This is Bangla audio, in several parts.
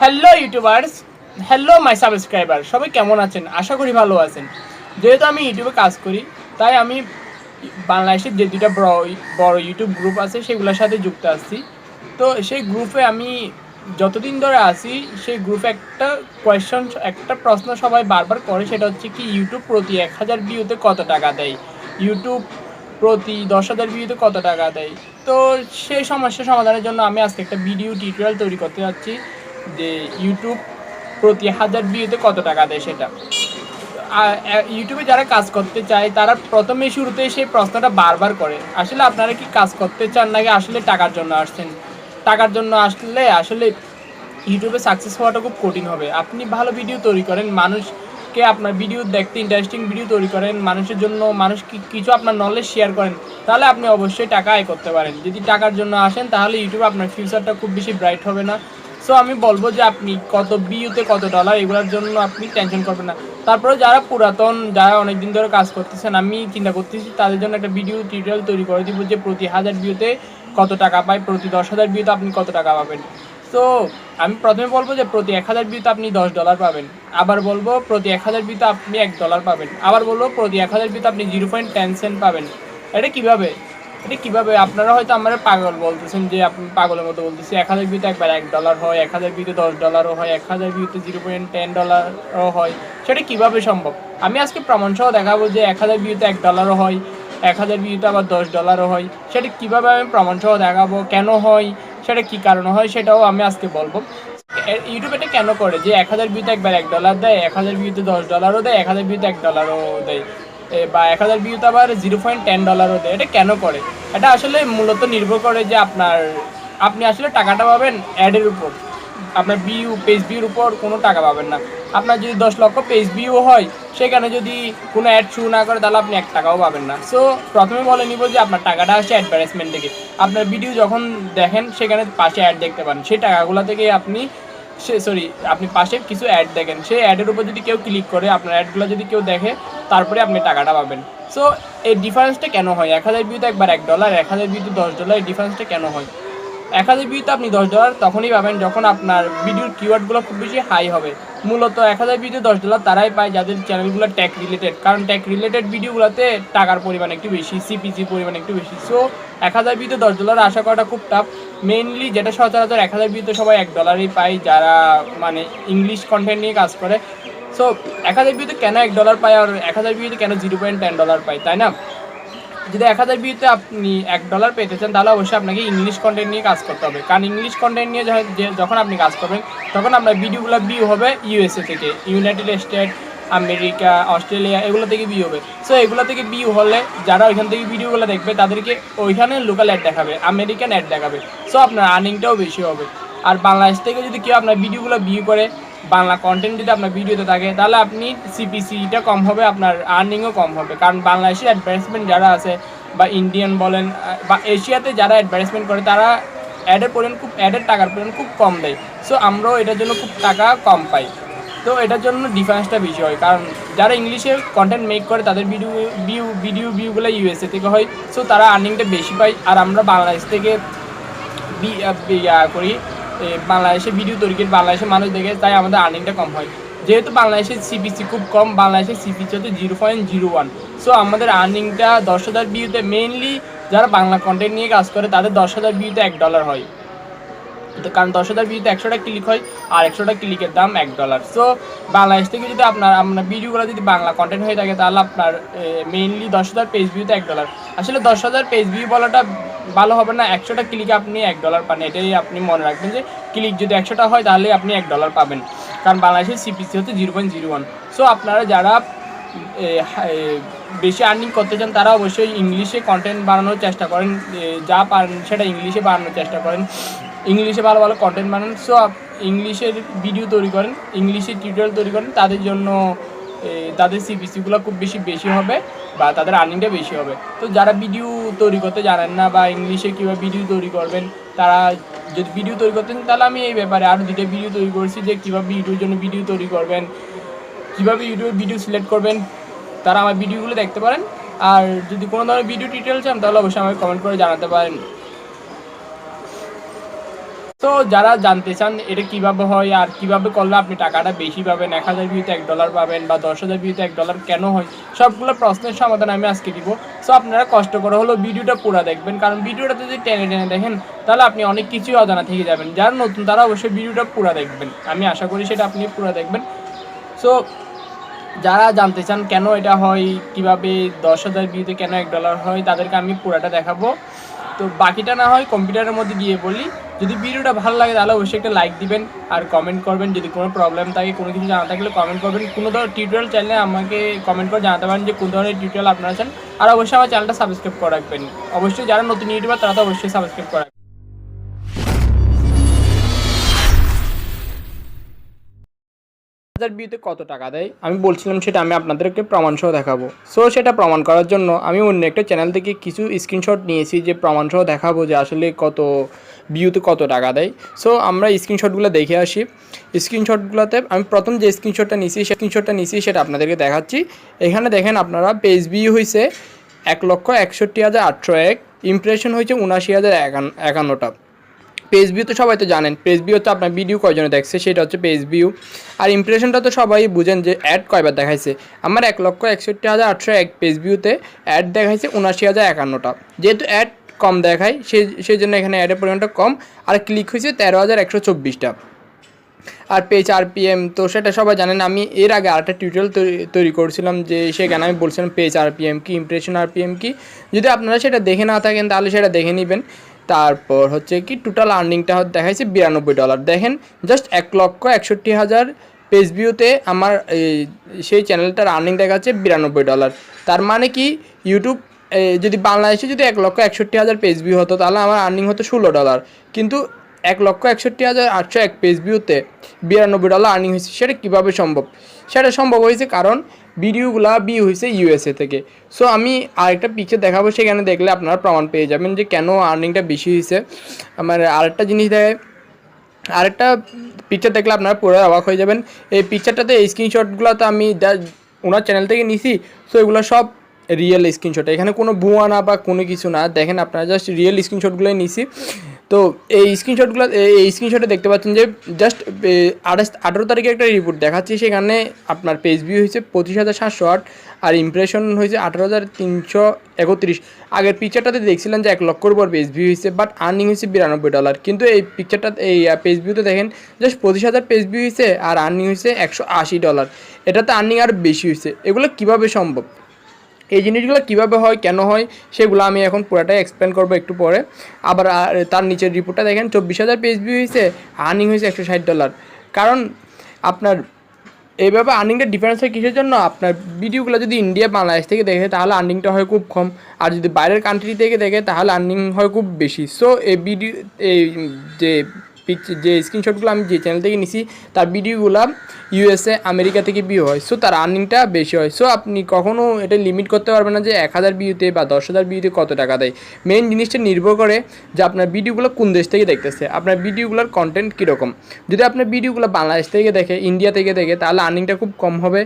Hello YouTubers hello my subscriber সবাই কেমন আছেন? আশা করি ভালো আছেন। যেহেতু আমি ইউটিউবে কাজ করি, তাই আমি বাংলাদেশের যে দুটা বড় বড় ইউটিউব গ্রুপ আছে, সেগুলোর সাথে যুক্ত আছি। তো সেই গ্রুপে আমি যতদিন ধরে আছি, সেই গ্রুপে একটা কোয়েশ্চন একটা প্রশ্ন সবাই বারবার করে, সেটা হচ্ছে কি ইউটিউব প্রতি এক হাজার ভিউতে কত টাকা দেয়? ইউটিউব প্রতি দশ হাজার ভিউতে কত টাকা দেয়? তো সেই সমস্যা সমাধানের জন্য আমি আজকে একটা ভিডিও টিউটোরিয়াল তৈরি করতে যাচ্ছি। যে ইউটিউব প্রতি হাজার ভিউতে কত টাকা দেয় সেটা? ইউটিউবে যারা কাজ করতে চায়, তারা প্রথমে শুরুতে সেই প্রশ্নটা বারবার করে। আসলে আপনারা কি কাজ করতে চান নাকি আসলে টাকার জন্য আসছেন? টাকার জন্য আসলে আসলে ইউটিউবে সাকসেস হওয়াটা খুব কঠিন হবে। আপনি ভালো ভিডিও তৈরি করেন, মানুষকে আপনার ভিডিও দেখতে ইন্টারেস্টিং ভিডিও তৈরি করেন, মানুষের জন্য, মানুষ কিছু আপনার নলেজ শেয়ার করেন, তাহলে আপনি অবশ্যই টাকা আয় করতে পারেন। যদি টাকার জন্য আসেন, তাহলে ইউটিউবে আপনার ফিউচারটা খুব বেশি ব্রাইট হবে না। সো আমি বলব যে আপনি কত বিউতে কত ডলার এগুলোর জন্য আপনি টেনশন করবেন না। তারপরে যারা পুরাতন, যারা অনেক দিন ধরে কাজ করতেছেন, আমি চিন্তা করতেছি তাদের জন্য একটা ভিডিও টিউটোরিয়াল তৈরি করে দিব যে প্রতি হাজার ভিউতে কত টাকা পায়, প্রতি দশ হাজার ভিউতে আপনি কত টাকা পাবেন। তো আমি প্রথমে বলব যে প্রতি এক হাজার ভিউতে আপনি দশ ডলার পাবেন। আবার বলব প্রতি এক হাজার ভিউতে আপনি এক ডলার পাবেন। আবার বলব প্রতি এক হাজার ভিউতে আপনি জিরো পয়েন্ট টেন সেন্ট পাবেন। এটা কীভাবে? এটা কীভাবে? আপনারা হয়তো আমার পাগল বলতেছেন যে আপনি পাগলের মতো বলতেছি। এক হাজার ভিউতে একবার এক ডলার হয়, এক হাজার ভিউতে দশ ডলারও হয়, এক হাজার ভিউতে জিরো পয়েন্ট টেন ডলারও হয়। সেটা কীভাবে সম্ভব? আমি আজকে প্রমাণ সহ দেখাবো যে এক হাজার ভিউতে এক ডলারও হয়, এক হাজার ভিউতে আবার দশ ডলারও হয়। সেটা কীভাবে আমি প্রমাণ সহ দেখাবো, কেন হয়, সেটা কি কারণে হয়, সেটাও আমি আজকে বলব। ইউটিউব এটা কেন করে যে এক হাজার ভিউতে একবার এক ডলার দেয়, এক হাজার ভিউতে দশ ডলারও দেয়, এক হাজার ভিউতে এক ডলারও দেয়? বা এক হাজার ভিউতে আবার জিরো পয়েন্ট টেন ডলারও দেয়। এটা কেন করে? এটা আসলে মূলত নির্ভর করে যে আপনার, আপনি আসলে টাকাটা পাবেন অ্যাডের উপর। আপনার ভিউ পেজ ভিউর উপর কোনো টাকা পাবেন না। আপনার যদি দশ লক্ষ পেজ ভিউ হয়, সেখানে যদি কোনো অ্যাড শুরু না করে, তাহলে আপনি এক টাকাও পাবেন না। সো প্রথমে বলে নিব যে আপনার টাকাটা আসছে অ্যাডভার্টাইজমেন্ট থেকে। আপনার ভিডিও যখন দেখেন, সেখানে পাশে অ্যাড দেখতে পান। সেই টাকাগুলো থেকে আপনি সে সরি আপনি পাশে কিছু অ্যাড দেখেন। সেই অ্যাডের উপর যদি কেউ ক্লিক করে, আপনার অ্যাডগুলো যদি কেউ দেখে, তারপরে আপনি টাকাটা পাবেন। সো এই ডিফারেন্সটা কেন হয়? এক হাজার ভিউতে একবার এক ডলার এক হাজার ভিউতে দশ ডলার এই ডিফারেন্সটা কেন হয়? এক হাজার ভিউতে আপনি দশ ডলার তখনই পাবেন যখন আপনার ভিডিওর কিওয়ার্ডগুলো খুব বেশি হাই হবে। মূলত এক হাজার ভিউতে দশ ডলার তারাই পায় যাদের চ্যানেলগুলো ট্যাক রিলেটেড কারণ ট্যাক রিলেটেড ভিডিওগুলোতে টাকার পরিমাণ একটু বেশি সিপিসি পরিমাণ একটু বেশি। সো এক হাজার ভিউতে দশ ডলার আশা করাটা খুব টাফ মেইনলি যেটা সচরাচর এক হাজার ভিউতে সবাই এক ডলারই পায় যারা মানে ইংলিশ কন্টেন্ট নিয়ে কাজ করে। সো এক হাজার ভিউতে কেন এক ডলার পায় আর এক হাজার ভিউতে কেন জিরো পয়েন্ট টেন ডলার পায়, তাই না? যদি এক হাজার ভিউতে আপনি এক ডলার পেতে চান, তাহলে অবশ্যই আপনাকে ইংলিশ কন্টেন্ট নিয়ে কাজ করতে হবে। কারণ ইংলিশ কন্টেন্ট নিয়ে যখন- আপনি কাজ করবেন, তখন আপনার ভিডিওগুলো ভিউ হবে ইউএসএ থেকে। ইউনাইটেড স্টেট আমেরিকা অস্ট্রেলিয়া এগুলো থেকে ভিউ হবে। সো এগুলো থেকে ভিউ হলে যারা ওইখান থেকে ভিডিওগুলো দেখবে, তাদেরকে ওইখানে লোকাল অ্যাড দেখাবে আমেরিকান অ্যাড দেখাবে। সো আপনার আর্নিংটাও বেশি হবে। আর বাংলাদেশ থেকে যদি কেউ আপনার ভিডিওগুলো ভিউ করে বাংলা কন্টেন্ট যদি আপনার ভিডিওতে থাকে, তাহলে আপনি সিপিসিটা কম হবে, আপনার আর্নিংও কম হবে। কারণ বাংলাদেশের অ্যাডভার্টাইজমেন্ট যারা আছে, বা ইন্ডিয়ান বলেন বা এশিয়াতে যারা অ্যাডভার্টাইজমেন্ট করে, তারা অ্যাডের পরিমাণ খুব অ্যাডের টাকার পরিমাণ খুব কম দেয়। সো আমরাও এটার জন্য খুব টাকা কম পাই। তো এটার জন্য ডিফারেন্সটা বেশি হয়। কারণ যারা ইংলিশে কন্টেন্ট মেক করে, তাদের ভিডিও ভিউ ভিডিও ভিউগুলো ইউএসএ থেকে হয়। সো তারা আর্নিংটা বেশি পায়। আর আমরা বাংলাদেশ থেকে করি বাংলাদেশে ভিডিও তৈরি করি বাংলাদেশে মানুষ দেখে তাই আমাদের আর্নিংটা কম হয়। যেহেতু বাংলাদেশের সিপিসি খুব কম বাংলাদেশের সিপিসি হচ্ছে zero point zero one so আমাদের আর্নিংটা দশ হাজার ভিউতে মেইনলি যারা বাংলা কন্টেন্ট নিয়ে কাজ করে, তাদের দশ হাজার ভিউতে এক ডলার হয়। তো কারণ দশ হাজার ভিউতে একশোটা ক্লিক হয় আর একশোটা ক্লিকের দাম এক ডলার সো বাংলাদেশ থেকে যদি আপনার আপনার ভিডিওগুলো যদি বাংলা কন্টেন্ট হয়ে থাকে, তাহলে আপনার মেইনলি দশ হাজার পেজ ভিউতে এক ডলার আসলে দশ হাজার পেজ ভিউ বলাটা ভালো হবে না, একশোটা ক্লিকে আপনি এক ডলার পান। এটাই আপনি মনে রাখবেন যে ক্লিক যদি একশোটা হয়, তাহলে আপনি এক ডলার পাবেন। কারণ বাংলাদেশের সিপিসি হচ্ছে zero point zero one so আপনারা যারা বেশি আর্নিং করতে চান, তারা অবশ্যই ইংলিশে কন্টেন্ট বানানোর চেষ্টা করেন। যা পারেন, সেটা ইংলিশে বানানোর চেষ্টা করেন। ইংলিশে ভালো ভালো কন্টেন্ট বানান। সো ইংলিশের ভিডিও তৈরি করেন ইংলিশে টিউটোরিয়াল তৈরি করেন। তাদের জন্য তাদের সিপিসিগুলো খুব বেশি বেশি হবে বা তাদের আর্নিংটা বেশি হবে। তো যারা ভিডিও তৈরি করতে জানেন না বা ইংলিশে কীভাবে ভিডিও তৈরি করবেন, তারা যদি ভিডিও তৈরি করতেন তাহলে আমি এই ব্যাপারে আরও দুটো ভিডিও তৈরি করছি যে কীভাবে ইউটিউবের জন্য ভিডিও তৈরি করবেন, কীভাবে ইউটিউবে ভিডিও সিলেক্ট করবেন, তারা আমার ভিডিওগুলো দেখতে পারেন। আর যদি কোনো ধরনের ভিডিও টিউটোরিয়াল চান, তাহলে অবশ্যই আমাকে কমেন্ট করে জানাতে পারেন। তো যারা জানতে চান এটা কীভাবে হয় আর কীভাবে করলে আপনি টাকাটা বেশি পাবেন, এক হাজার ভিউতে এক ডলার পাবেন বা দশ হাজার ভিউতে এক ডলার কেন হয়, সবগুলো প্রশ্নের সমাধান আমি আজকে দিব। সো আপনারা কষ্ট করে হলো ভিডিওটা পুরো দেখবেন, কারণ ভিডিওটা যদি টেনে টেনে দেখেন, তাহলে আপনি অনেক কিছুই অজানা থেকে যাবেন। যারা নতুন, তারা অবশ্যই ভিডিওটা পুরো দেখবেন। আমি আশা করি সেটা আপনি পুরো দেখবেন। সো যারা জানতে চান কেন এটা হয়, কীভাবে দশ হাজার ভিউতে কেন এক ডলার হয়, তাদেরকে আমি পুরাটা দেখাবো। তো বাকিটা না হয় কম্পিউটারের মধ্যে গিয়ে বলি। যদি ভিডিওটা ভালো লাগে তাহলে অবশ্যই একটা লাইক দিবেন আর কমেন্ট করবেন। যদি কোনো প্রবলেম থাকে, কোনো কিছু জানা থাকলে কমেন্ট করবেন। কোনো ধরনের টিউটোরিয়াল চাইলে আমাকে কমেন্ট করে জানাতে পারেন যে কোন ধরনের টিউটোরিয়াল আপনারা চান। আর অবশ্যই আমার চ্যানেলটা সাবস্ক্রাইব করে রাখবেন। অবশ্যই যারা নতুন ইউটিউবার তারা তো অবশ্যই সাবস্ক্রাইব করে হাজার বিয়েতে কত টাকা দেয়? আমি বলছিলাম সেটা আমি আপনাদেরকে প্রমাণ সহ দেখাবো। সো সেটা প্রমাণ করার জন্য আমি অন্য একটা চ্যানেল থেকে কিছু স্ক্রিনশট নিয়েছি যে প্রমাণ সহ দেখাবো যে আসলে কত বিউতে কত টাকা দেয়। সো আমরা স্ক্রিনশটগুলো দেখে আসি। স্ক্রিনশটগুলোতে আমি প্রথম যে স্ক্রিনশটটা নিয়েছি সেই স্ক্রিনশটটা নিয়েছি, সেটা আপনাদেরকে দেখাচ্ছি। এখানে দেখেন আপনারা পেজ বিউ হয়েছে এক লক্ষ একষট্টি হাজার আটশো এক ইমপ্রেশন হয়েছে উনাশি হাজার একান্ন একান্নটা। পেজ ভিউ তো সবাই তো জানেন। পেজ ভিউ হচ্ছে আপনার ভিডিও কয়জনে দেখছে, সেটা হচ্ছে পেজ ভিউ আর ইমপ্রেশনটা তো সবাই বুঝেন যে অ্যাড কয়বার দেখাইছে। আমার এক লক্ষ একষট্টি হাজার আটশো এক পেজ ভিউতে অ্যাড দেখাইছে উনাশি হাজার একান্নটা। যেহেতু অ্যাড কম দেখায়, সেই সেই জন্য এখানে অ্যাডের পরিমাণটা কম। আর ক্লিক হয়েছে তেরো হাজার একশো চব্বিশটা। আর পেজ আরপিএম তো সেটা সবাই জানেন। আমি এর আগে আরেকটা টিউটোরিয়াল তৈরি করেছিলাম যে সেখানে আমি বলছিলাম পেজ আরপিএম কি ইমপ্রেশন আরপিএম কি। যদি আপনারা সেটা দেখে না থাকেন, তাহলে সেটা দেখে নেবেন। তারপর হচ্ছে কি টোটাল আর্নিংটা দেখাইছে বিরানব্বই ডলার দেখেন জাস্ট এক লক্ষ একষট্টি হাজার পেজ ভিউতে আমার সেই চ্যানেলটার আর্নিং দেখাচ্ছে বিরানব্বই ডলার তার মানে কি ইউটিউব যদি বাংলাদেশে যদি এক লক্ষ একষট্টি হাজার পেজ ভিউ হতো, তাহলে আমার আর্নিং হতো ষোলো ডলার কিন্তু এক লক্ষ একষট্টি হাজার আটশো এক পেজ ভিউতে বিরানব্বই ডলার আর্নিং হয়েছে। সেটা কীভাবে সম্ভব? সেটা সম্ভব হয়েছে কারণ ভিডিওগুলা বি হয়েছে ইউএসএ থেকে। সো আমি আরেকটা পিকচার দেখাবো, সেখানে দেখলে আপনারা প্রমাণ পেয়ে যাবেন যে কেন আর্নিংটা বেশি হয়েছে। আমার আরেকটা জিনিস দেখায় আরেকটা পিকচার দেখলে আপনারা পুরো অবাক হয়ে যাবেন। এই পিকচারটাতে এই স্ক্রিনশটগুলো তো আমি যা ওনার চ্যানেল থেকে নিছি সো এগুলো সব রিয়েল স্ক্রিনশট এখানে কোনো ভুয়া না বা কোনো কিছু না। দেখেন আপনারা জাস্ট রিয়েল স্ক্রিনশটগুলোই নিছি। তো এই স্ক্রিনশটগুলো এই স্ক্রিনশটে দেখতে পাচ্ছেন যে জাস্ট আঠাশ, আঠেরো তারিখে একটা রিপোর্ট দেখাচ্ছি। সেখানে আপনার পেজ ভিউ হয়েছে পঁচিশ হাজার সাতশো আট আর ইমপ্রেশন হয়েছে আঠারো হাজার তিনশো একত্রিশ। আগের পিকচারটাতে দেখছিলেন যে এক লক্ষর উপর পেজ ভিউ হয়েছে বাট আর্নিং হয়েছে বিরানব্বই ডলার কিন্তু এই পিকচারটা এই পেজ ভিউতে দেখেন জাস্ট পঁচিশ হাজার পেজ ভিউ হয়েছে আর আর্নিং হয়েছে একশো আশি ডলার এটাতে আর্নিং আর বেশি হয়েছে। এগুলো কীভাবে সম্ভব? এই জিনিসগুলো কীভাবে হয়, কেন হয়, সেগুলো আমি এখন পুরোটাই এক্সপ্লেন করব একটু পরে। আবার তার নিচের রিপোর্টটা দেখেন, চব্বিশ হাজার পেজ ভিউ হয়েছে আর্নিং হয়েছে একশো ষাট ডলার কারণ আপনার, এইভাবে আর্নিংটা ডিফারেন্স হয় কিসের জন্য? আপনার ভিডিওগুলো যদি ইন্ডিয়া বাংলাদেশ থেকে দেখে, তাহলে আর্নিংটা হয় খুব কম। আর যদি বাইরের কান্ট্রি থেকে দেখে, তাহলে আর্নিং হয় খুব বেশি। সো এই ভিডিও এই যে পিকচার যে স্ক্রিনশটগুলো আমি যে চ্যানেল থেকে নিছি, তার ভিডিওগুলো ইউএসএ আমেরিকা থেকে ভিউ হয়। সো তার আর্নিংটা বেশি হয়। সো আপনি কখনও এটা লিমিট করতে পারবেন না যে এক হাজার ভিউতে বা দশ হাজার ভিউতে কত টাকা দেয়। মেন জিনিসটা নির্ভর করে যে আপনার ভিডিওগুলো কোন দেশ থেকে দেখতেছে। আপনার ভিডিওগুলোর কন্টেন্ট কীরকম? যদি আপনার ভিডিওগুলো বাংলাদেশ থেকে দেখে ইন্ডিয়া থেকে দেখে, তাহলে আর্নিংটা খুব কম হবে।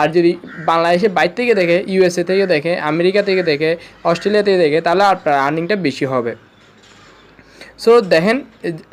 আর যদি বাংলাদেশের বাইরে থেকে দেখে ইউএসএ থেকে দেখে আমেরিকা থেকে দেখে অস্ট্রেলিয়া থেকে দেখে, তাহলে আপনার আর্নিংটা বেশি হবে। সো দেখেন,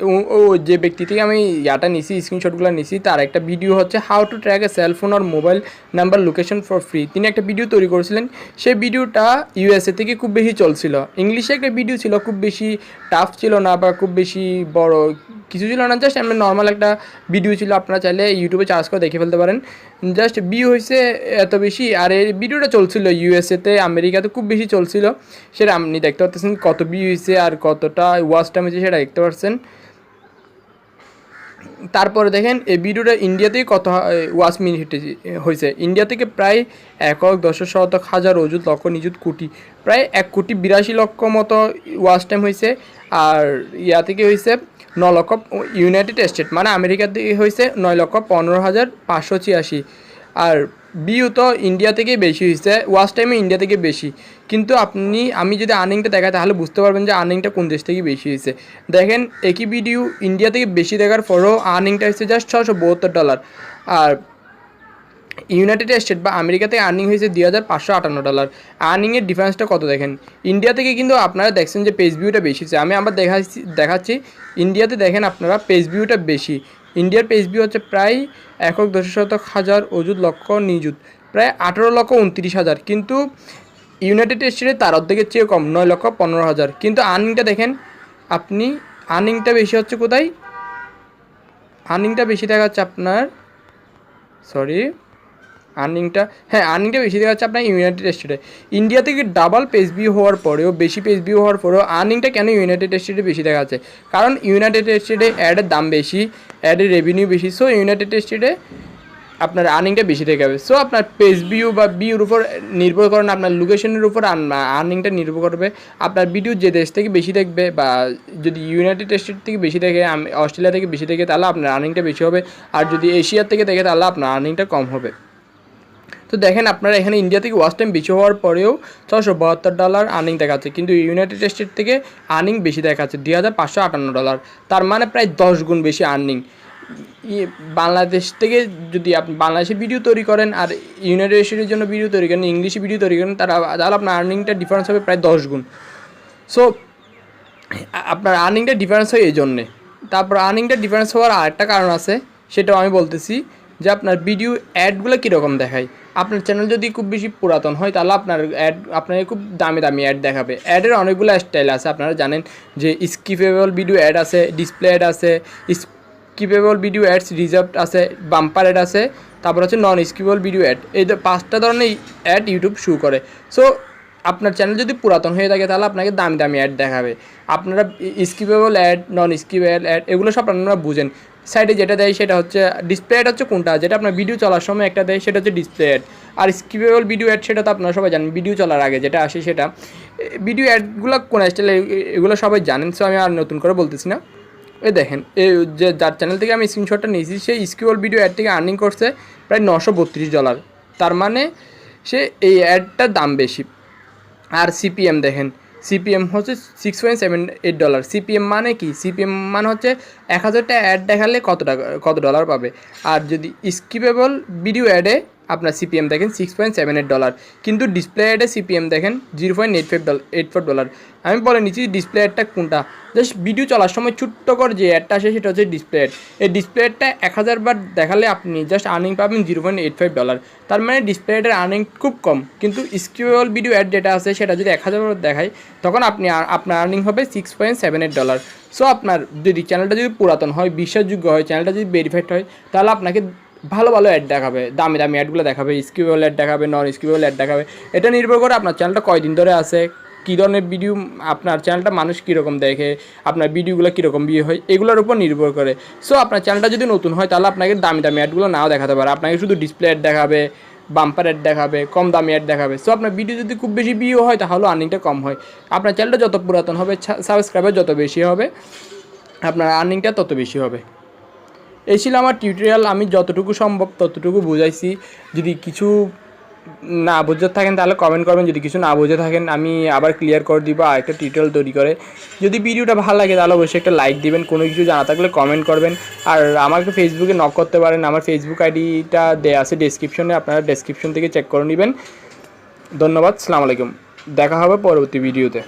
ও- যে ব্যক্তি থেকে আমি ইয়াটা নিছি স্ক্রিনশটগুলো নিছি, তার একটা ভিডিও হচ্ছে how to track a cellphone R mobile number location for free তিনি একটা ভিডিও তৈরি করেছিলেন। সেই ভিডিওটা ইউএসএ থেকে খুব বেশি চলছিল। ইংলিশে একটা ভিডিও ছিল, খুব বেশি টাফ ছিল না বা খুব বেশি বড় কিছু ছিল না জাস্ট এমনি নর্মাল একটা ভিডিও ছিল। আপনারা চাইলে ইউটিউবে চার্জ করে দেখে ফেলতে পারেন। জাস্ট ভিউ হয়েছে এত বেশি, আর এই ভিডিওটা চলছিল ইউএসএতে আমেরিকাতে খুব বেশি চলছিল। সেটা আপনি দেখতে পাচ্ছেন কত ভিউ হয়েছে আর কতটা ওয়াচ টাইম হয়েছে সেটা দেখতে পাচ্ছেন তারপরে দেখেন, এই ভিডিওটা ইন্ডিয়াতেই কত ওয়াচ মিনিট হয়েছে ইন্ডিয়া থেকে প্রায় একক দশ শতক, হাজার অযুত, লক্ষ নিযুত কোটি, প্রায় এক কোটি বিরাশি লক্ষ মতো ওয়াচ টাইম হয়েছে আর ইয়া থেকে হয়েছে ন লক্ষ ইউনাইটেড স্টেট মানে আমেরিকার থেকে হয়েছে নয় লক্ষ পনেরো হাজার পাঁচশো ছিয়াশি। আর বিউ তো ইন্ডিয়া থেকে বেশি হয়েছে ওয়াস্ট টাইমে ইন্ডিয়া থেকে বেশি। কিন্তু আপনি, আমি যদি আর্নিংটা দেখাই, তাহলে বুঝতে পারবেন যে আর্নিংটা কোন দেশ থেকে বেশি হয়েছে দেখেন, একই ভিডিও ইন্ডিয়া থেকে বেশি দেখার পরেও আর্নিংটা হয়েছে জাস্ট ছশো বাহাত্তর ডলার। আর ইউনাইটেড স্টেট বা আমেরিকাতে আর্নিং হয়েছে দুই হাজার পাঁচশো আটান্ন ডলার। আর্নিংয়ের ডিফারেন্সটা কত দেখেন? ইন্ডিয়া থেকে কিন্তু আপনারা দেখছেন যে পেজ ভিউটা বেশি আমি আবার দেখাচ্ছি দেখাচ্ছি। ইন্ডিয়াতে দেখেন আপনারা পেজ ভিউটা বেশি। ইন্ডিয়ার পেজ ভিউ হচ্ছে প্রায় একক দশ শতক হাজার অজুত লক্ষ নিযুত। প্রায় আঠেরো লক্ষ উনত্রিশ হাজার। কিন্তু ইউনাইটেড স্টেটে তার অর্ধেকের চেয়ে কম, নয় লক্ষ পনেরো হাজার। কিন্তু আর্নিংটা দেখেন, আপনি আর্নিংটা বেশি হচ্ছে কোথায়? আর্নিংটা বেশি দেখাচ্ছে আপনার সরি আর্নিংটা হ্যাঁ আর্নিংটা বেশি দেখা যাচ্ছে আপনার ইউনাইটেড স্টেটে ইন্ডিয়া থেকে ডাবল পেজ ভিউ হওয়ার পরেও, বেশি পেজ ভিউ হওয়ার পরেও আর্নিংটা কেন ইউনাইটেড স্টেটে বেশি দেখা যাচ্ছে? কারণ ইউনাইটেড স্টেটে অ্যাডের দাম বেশি অ্যাডের রেভিনিউ বেশি সো ইউনাইটেড স্টেটে আপনার আর্নিংটা বেশি থেকে যাবে। সো আপনার পেজ ভিউ বা ভিউর উপর নির্ভর করে না, আপনার লোকেশনের উপর আর্নিংটা নির্ভর করবে, আপনার ভিডিও যে দেশ থেকে বেশি দেখবে বা যদি ইউনাইটেড স্টেট থেকে বেশি দেখে অস্ট্রেলিয়া থেকে বেশি দেখে, তাহলে আপনার আর্নিংটা বেশি হবে, আর যদি এশিয়ার থেকে দেখে, তাহলে আপনার আর্নিংটা কম হবে। তো দেখেন আপনারা এখানে ইন্ডিয়া থেকে ওয়াচ টাইম বেশি হওয়ার পরেও ছশো বাহাত্তর ডলার আর্নিং দেখাচ্ছে। কিন্তু ইউনাইটেড স্টেট থেকে আর্নিং বেশি দেখাচ্ছে, দুই হাজার পাঁচশো আটান্ন ডলার তার মানে প্রায় দশ গুণ বেশি আর্নিং বাংলাদেশ থেকে যদি আপনি বাংলাদেশে ভিডিও তৈরি করেন আর ইউনাইটেড স্টেটের জন্য ভিডিও তৈরি করেন ইংলিশে ভিডিও তৈরি করেন, তারা, তাহলে আপনার আর্নিংটা ডিফারেন্স হবে প্রায় দশ গুণ। সো আপনার আর্নিংটা ডিফারেন্স হয় এই জন্যে তারপর আর্নিংটা ডিফারেন্স হওয়ার আরেকটা কারণ আছে, সেটাও আমি বলতেছি যে আপনার ভিডিও অ্যাডগুলো কীরকম দেখায়। আপনার চ্যানেল যদি খুব বেশি পুরাতন হয়, তাহলে আপনার অ্যাড আপনাকে খুব দামি দামি অ্যাড দেখাবে। অ্যাডের অনেকগুলো স্টাইল আছে, আপনারা জানেন যে স্কিপেবল ভিডিও অ্যাড আছে ডিসপ্লে অ্যাড আছে স্কিপেবল ভিডিও অ্যাডস রিজার্ভ আছে বাম্পার অ্যাড আছে, তারপর হচ্ছে নন স্কিপেবল ভিডিও অ্যাড এই পাঁচটা ধরনের অ্যাড ইউটিউব শু করে। সো আপনার চ্যানেল যদি পুরাতন হয়ে থাকে, তাহলে আপনাকে দামি দামি অ্যাড দেখাবে। আপনারা skippable ad non skippable ad এগুলো সব আপনারা বুঝেন। সাইডে যেটা দেয় সেটা হচ্ছে ডিসপ্লে অ্যাড হচ্ছে কোনটা? যেটা আপনার ভিডিও চলার সময় একটা দেয়, সেটা হচ্ছে ডিসপ্লে অ্যাড আর স্কিপেবল ভিডিও অ্যাড সেটা তো আপনারা সবাই জানেন ভিডিও চলার আগে যেটা আসে সেটা। ভিডিও অ্যাডগুলো কোন স্টাইলে এগুলো সবাই জানেন সো আমি আর নতুন করে বলতেছি না। এই দেখেন এই যে, যার চ্যানেল থেকে আমি স্ক্রিনশটটা নিয়েছি সেই স্কিউল ভিডিও অ্যাড থেকে আর্নিং করছে প্রায় নশো ডলার তার মানে সে এই অ্যাডটার দাম বেশি। আর সিপিএম দেখেন। সিপিএম হচ্ছে six point seven eight dollar CPM মানে কি? সিপিএম মানে হচ্ছে এক হাজারটা অ্যাড দেখালে কত টাকা কত ডলার পাবে। আর যদি স্কিপেবল ভিডিও অ্যাডে আপনার সিপিএম দেখেন six point seven eight dollar কিন্তু ডিসপ্লে অ্যাডে সিপিএম দেখেন zero point eight five dollar eight four dollar আমি বলে নিচ্ছি ডিসপ্লে অ্যাডটা কোনটা? জাস্ট ভিডিও চলার সময় ছোট্ট করে যে অ্যাডটা আসে সেটা হচ্ছে ডিসপ্লে অ্যাড এই ডিসপ্লে অ্যাডটা এক হাজার বার দেখালে আপনি জাস্ট আর্নিং পাবেন zero point eight five dollar তার মানে ডিসপ্লে অ্যাডের আর্নিং খুব কম। কিন্তু স্কিউবল ভিডিও অ্যাড যেটা আছে সেটা যদি এক হাজার বার দেখায় তখন আপনি আপনার আর্নিং হবে six point seven eight dollar so আপনার যদি চ্যানেলটা যদি পুরাতন হয়, বিশ্বাসযোগ্য হয় চ্যানেলটা যদি ভেরিফাইড হয়, তাহলে আপনাকে ভালো ভালো অ্যাড দেখাবে, দামি দামি অ্যাডগুলো দেখাবে স্কিউবল অ্যাড দেখাবে নন স্কিউবল অ্যাড দেখাবে। এটা নির্ভর করে আপনার চ্যানেলটা কয়দিন ধরে আছে, কী ধরনের ভিডিও আপনার চ্যানেলটা মানুষ কীরকম দেখে, আপনার ভিডিওগুলো কীরকম বিয়ে হয়, এগুলোর উপর নির্ভর করে। সো আপনার চ্যানেলটা যদি নতুন হয়, তাহলে আপনাকে দামি দামি অ্যাডগুলো নাও দেখাতে পারে। আপনাকে শুধু ডিসপ্লে অ্যাড দেখাবে বাম্পার অ্যাড দেখাবে, কম দামি অ্যাড দেখাবে। সো আপনার ভিডিও যদি খুব বেশি ভিউ হয়, তাহলে আর্নিংটা কম হয়। আপনার চ্যানেলটা যত পুরাতন হবে সাবস্ক্রাইবার যত বেশি হবে, আপনার আর্নিংটা তত বেশি হবে। এই ছিল আমার টিউটোরিয়াল আমি যতটুকু সম্ভব ততটুকু বুঝাইছি। যদি কিছু না বুঝে থাকেন, তাহলে কমেন্ট করবেন। যদি কিছু না বুঝে থাকেন, আমি আবার ক্লিয়ার করে দিব আর একটা টিউটোরিয়াল তৈরি করে। যদি ভিডিওটা ভালো লাগে, তাহলে অবশ্যই একটা লাইক দিবেন। কোনো কিছু জানা থাকলে কমেন্ট করবেন। আর আমাকে ফেসবুকে নক করতে পারেন। আমার ফেসবুক আইডিটা দেওয়া আছে ডেসক্রিপশনে আপনারা ডেসক্রিপশন থেকে চেক করে নেবেন। ধন্যবাদ। সালাম আলাইকুম। দেখা হবে পরবর্তী ভিডিওতে